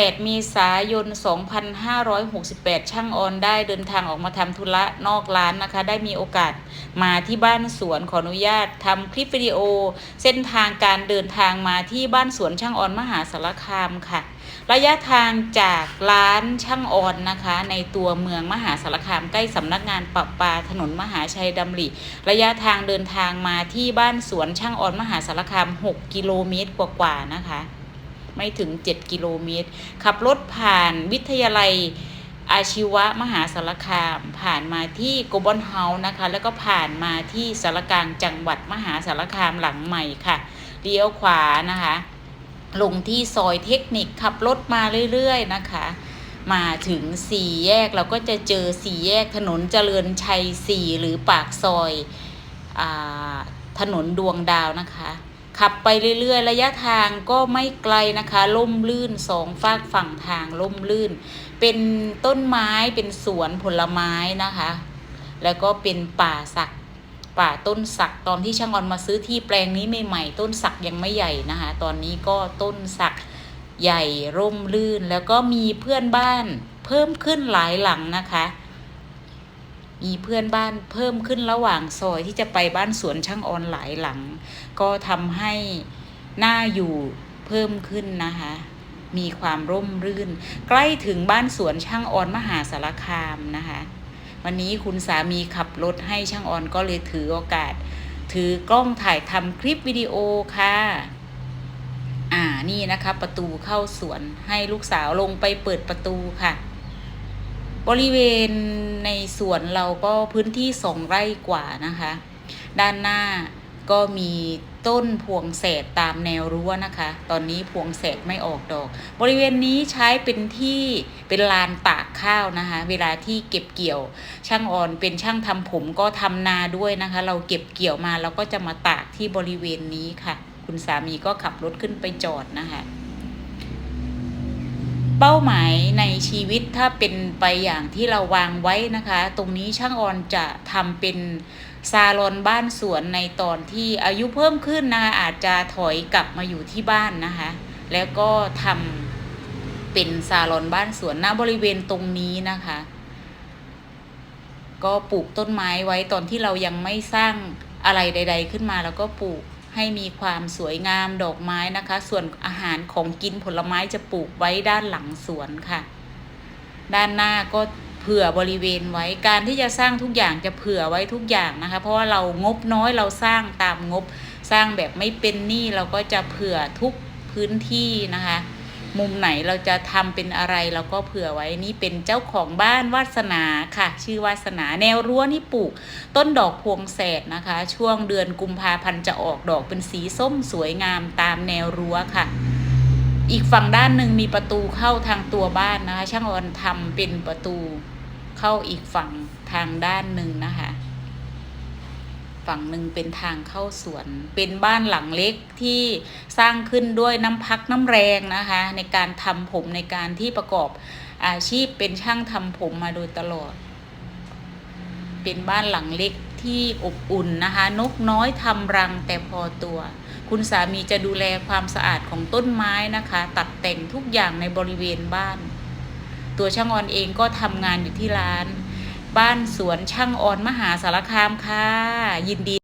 8เมษายน 2568 ช่างออนได้เดินทางออกมาทำธุระนอกร้านนะคะ ได้มีโอกาสมาที่บ้านสวนขออนุญาตทำคลิปวิดีโอ เส้นทางการเดินทางมาที่บ้านสวนช่างออนมหาสารคามค่ะ ระยะทางจากร้านช่างออนนะคะ ในตัวเมืองมหาสารคามใกล้สำนักงานปรับปาถนนมหาชัยดำริ ระยะทางเดินทางมาที่บ้านสวนช่างออนมหาสารคาม 6 กิโลเมตรกว่าๆนะคะ ไม่ถึง 7 กิโลเมตร ขับรถผ่านวิทยาลัยอาชีวะมหาสารคาม ผ่านมาที่โกบอนเฮาส์นะคะ แล้วก็ผ่านมาที่สารกลางจังหวัดมหาสารคามหลังใหม่ค่ะเลี้ยวขวานะคะ ลงที่ซอยเทคนิคขับรถมาเรื่อยๆนะคะ มาถึงสี่แยกเราก็จะเจอสี่แยกถนนเจริญชัยสี่หรือปากซอยอถนนดวงดาวนะคะ ขับไปเรื่อยๆ ระยะทางก็ไม่ไกลนะคะ ล่มลื่นสองฝากฝั่งทางล่มลื่น เป็นต้นไม้เป็นสวนผลไม้นะคะ แล้วก็เป็นป่าสักป่าต้นสักตอนที่ช่างออนมาซื้อที่แปลงนี้ใหม่ๆต้นสักยังไม่ใหญ่นะคะ ตอนนี้ก็ต้นสักใหญ่ร่มรื่น แล้วก็มีเพื่อนบ้านเพิ่มขึ้นหลายหลังนะคะ มีเพื่อนบ้านเพิ่มขึ้นระหว่างซอยที่จะไปบ้านสวนช่างออนหลายหลัง ก็ทำให้หน้าอยู่เพิ่มขึ้นนะคะ มีความร่มรื่น ใกล้ถึงบ้านสวนช่างออนมหาสารคามนะคะ วันนี้คุณสามีขับรถให้ช่างออนก็เลยถือโอกาส ถือกล้องถ่ายทำคลิปวิดีโอค่ะอ่านี่นะคะประตูเข้าสวนให้ลูกสาวลงไปเปิดประตูค่ะ บริเวณในสวนเราก็พื้นที่สองไร่กว่านะคะ ด้านหน้าก็มีต้นพวงแสดตามแนวรั้วนะคะ ตอนนี้พวงแสดไม่ออกดอก บริเวณนี้ใช้เป็นที่เป็นลานตากข้าวนะคะ เวลาที่เก็บเกี่ยว ช่างอ่อนเป็นช่างทำผมก็ทำนาด้วยนะคะ เราเก็บเกี่ยวมาเราก็จะมาตากที่บริเวณนี้ค่ะ คุณสามีก็ขับรถขึ้นไปจอดนะคะ เป้าหมายในชีวิตถ้าเป็นไปอย่างที่เราวางไว้นะคะ ตรงนี้ช่างออนจะทำเป็นซาลอนบ้านสวนในตอนที่อายุเพิ่มขึ้นนะคะอาจจะถอยกลับมาอยู่ที่บ้านนะคะ แล้วก็ทำเป็นซาลอนบ้านสวนหน้าบริเวณตรงนี้นะคะ ก็ปลูกต้นไม้ไว้ตอนที่เรายังไม่สร้างอะไรใด ๆ ขึ้นมาแล้วก็ปลูก ให้มีความสวยงามดอกไม้นะคะ ส่วนอาหารของกินผลไม้จะปลูกไว้ด้านหลังสวนค่ะ ด้านหน้าก็เผื่อบริเวณไว้การที่จะสร้างทุกอย่างจะเผื่อไว้ทุกอย่างนะคะ เพราะว่าเรางบน้อยเราสร้างตามงบ สร้างแบบไม่เป็นหนี้เราก็จะเผื่อทุกพื้นที่นะคะ มุมไหนเราจะทำเป็นอะไรเราก็เผื่อไว้นี่เป็นเจ้าของบ้านวาสนาค่ะ ชื่อวาสนาแนวรั้วนี่ปลูก ต้นดอกพวงแสดนะคะ ช่วงเดือนกุมภาพันธ์จะออกดอกเป็นสีส้มสวยงามตามแนวรั้วค่ะ อีกฝั่งด้านหนึ่งมีประตูเข้าทางตัวบ้านนะคะ ช่างออนทำเป็นประตูเข้าอีกฝั่งทางด้านหนึ่งนะคะ ฝั่งหนึ่งเป็นทางเข้าสวน เป็นบ้านหลังเล็กที่สร้างขึ้นด้วยน้ำพักน้ำแรงนะคะ ในการทำผมในการที่ประกอบอาชีพเป็นช่างทำผมมาโดยตลอด เป็นบ้านหลังเล็กที่อบอุ่นนะคะ นกน้อยทำรังแต่พอตัว คุณสามีจะดูแลความสะอาดของต้นไม้นะคะ ตัดแต่งทุกอย่างในบริเวณบ้าน ตัวช่างออนเองก็ทำงานอยู่ที่ร้าน บ้านสวนช่างออนมหาสารคามค่ะ ยินดี